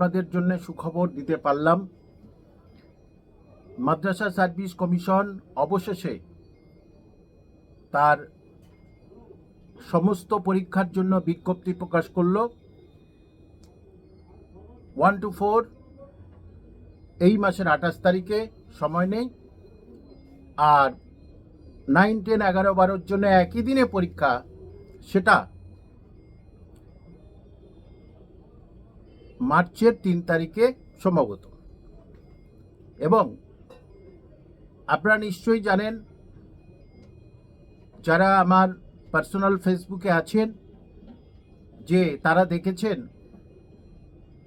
আপনাদের জন্য সুখবর দিতে পারলাম। মাদ্রাসা সার্ভিস কমিশন অবশেষে তার সমস্ত পরীক্ষার জন্য বিজ্ঞপ্তি প্রকাশ করল। ওয়ান টু ফোর, এই মাসের আঠাশ তারিখে, সময় নেই। আর নাইন, টেন, এগারো, বারোর জন্য একই দিনে পরীক্ষা, সেটা মার্চের তিন তারিখে সম্ভবত এবং আপনারা নিশ্চয়ই জানেন, যারা আমার পার্সোনাল ফেসবুকে আছেন, যে তারা দেখেছেন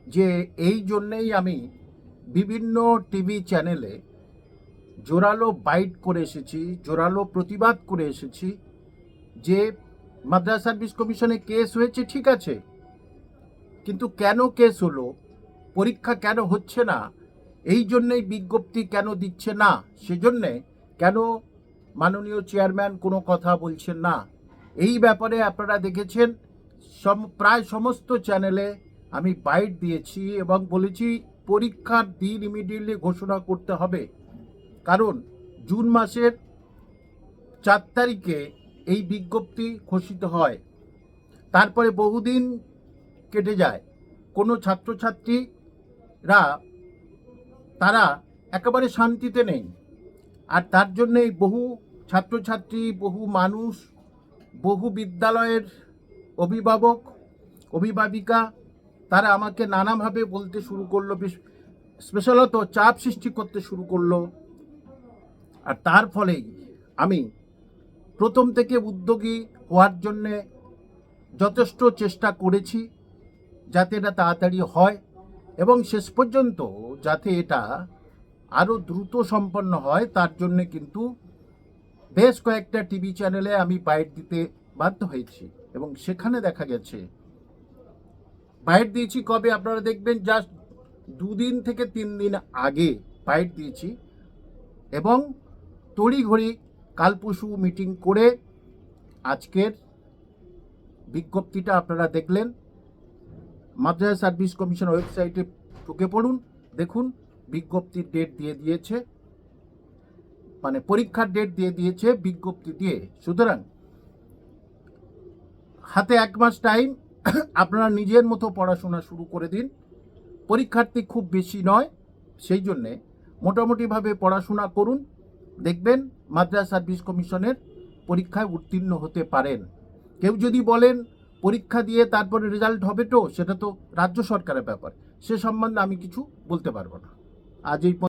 যে এই জন্যেই আমি বিভিন্ন টিভি চ্যানেলে জোরালো বাইট করে এসেছি, জোরালো প্রতিবাদ করে এসেছি যে মাদ্রাসা সার্ভিস কমিশনে কেস হয়েছে, ঠিক আছে। কিন্তু কেন কেস হলো? পরীক্ষা কেন হচ্ছে না? এই জন্যেই বিজ্ঞপ্তি কেন দিচ্ছে না? সেজন্যে কেন মাননীয় চেয়ারম্যান কোনো কথা বলছেন না? এই ব্যাপারে আপনারা দেখেছেন, সম, প্রায় সমস্ত চ্যানেলে আমি বাইট দিয়েছি এবং বলেছি পরীক্ষার দিন ইমিডিয়েটলি ঘোষণা করতে হবে। কারণ জুন মাসের চার তারিখে এই বিজ্ঞপ্তি ঘোষিত হয়। তারপরে বহুদিন কেটে যায়। কোনো ছাত্রছাত্রীরা, তারা একেবারে শান্তিতে নেই। আর তার জন্যেই বহু ছাত্রছাত্রী, বহু মানুষ, বহু বিদ্যালয়ের অভিভাবক, অভিভাবিকা, তারা আমাকে নানাভাবে বলতে শুরু করল স্পেশালত চাপ সৃষ্টি করতে শুরু করল। আর তার ফলেই আমি প্রথম থেকে উদ্যোগী হওয়ার জন্যে যথেষ্ট চেষ্টা করেছি। যাতে এটা তাড়াতাড়ি হয় এবং শেষ পর্যন্ত যাতে এটা আরও দ্রুত সম্পন্ন হয়, তার জন্যে কিন্তু বেশ কয়েকটা টিভি চ্যানেলে আমি বাইট দিতে বাধ্য হয়েছি এবং সেখানে দেখা গেছে। বাইট দিয়েছি কবে আপনারা দেখবেন? জাস্ট দুদিন থেকে তিন দিন আগে বাইট দিয়েছি এবং তড়িঘড়ি কালপশু মিটিং করে আজকের বিজ্ঞপ্তিটা আপনারা দেখলেন। মাদ্রাসা সার্ভিস কমিশন ওয়েবসাইটে ঢুকে পড়ুন, দেখুন, বিজ্ঞপ্তির ডেট দিয়ে দিয়েছে মানে পরীক্ষার ডেট দিয়ে দিয়েছে বিজ্ঞপ্তি দিয়ে। সুতরাং, হাতে এক মাস টাইম আপনারা নিজের মতো পড়াশোনা শুরু করে দিন। পরীক্ষার্থী খুব বেশি নয়, সেই জন্যে মোটামুটিভাবে পড়াশোনা করুন, দেখবেন মাদ্রাসা সার্ভিস কমিশনের পরীক্ষায় উত্তীর্ণ হতে পারেন। কেউ যদি বলেন পরীক্ষা দিয়ে তারপরে রেজাল্ট হবে তো, সেটা তো রাজ্য সরকারের ব্যাপার। সে সম্বন্ধে আমি কিছু বলতে পারব না। আজ এই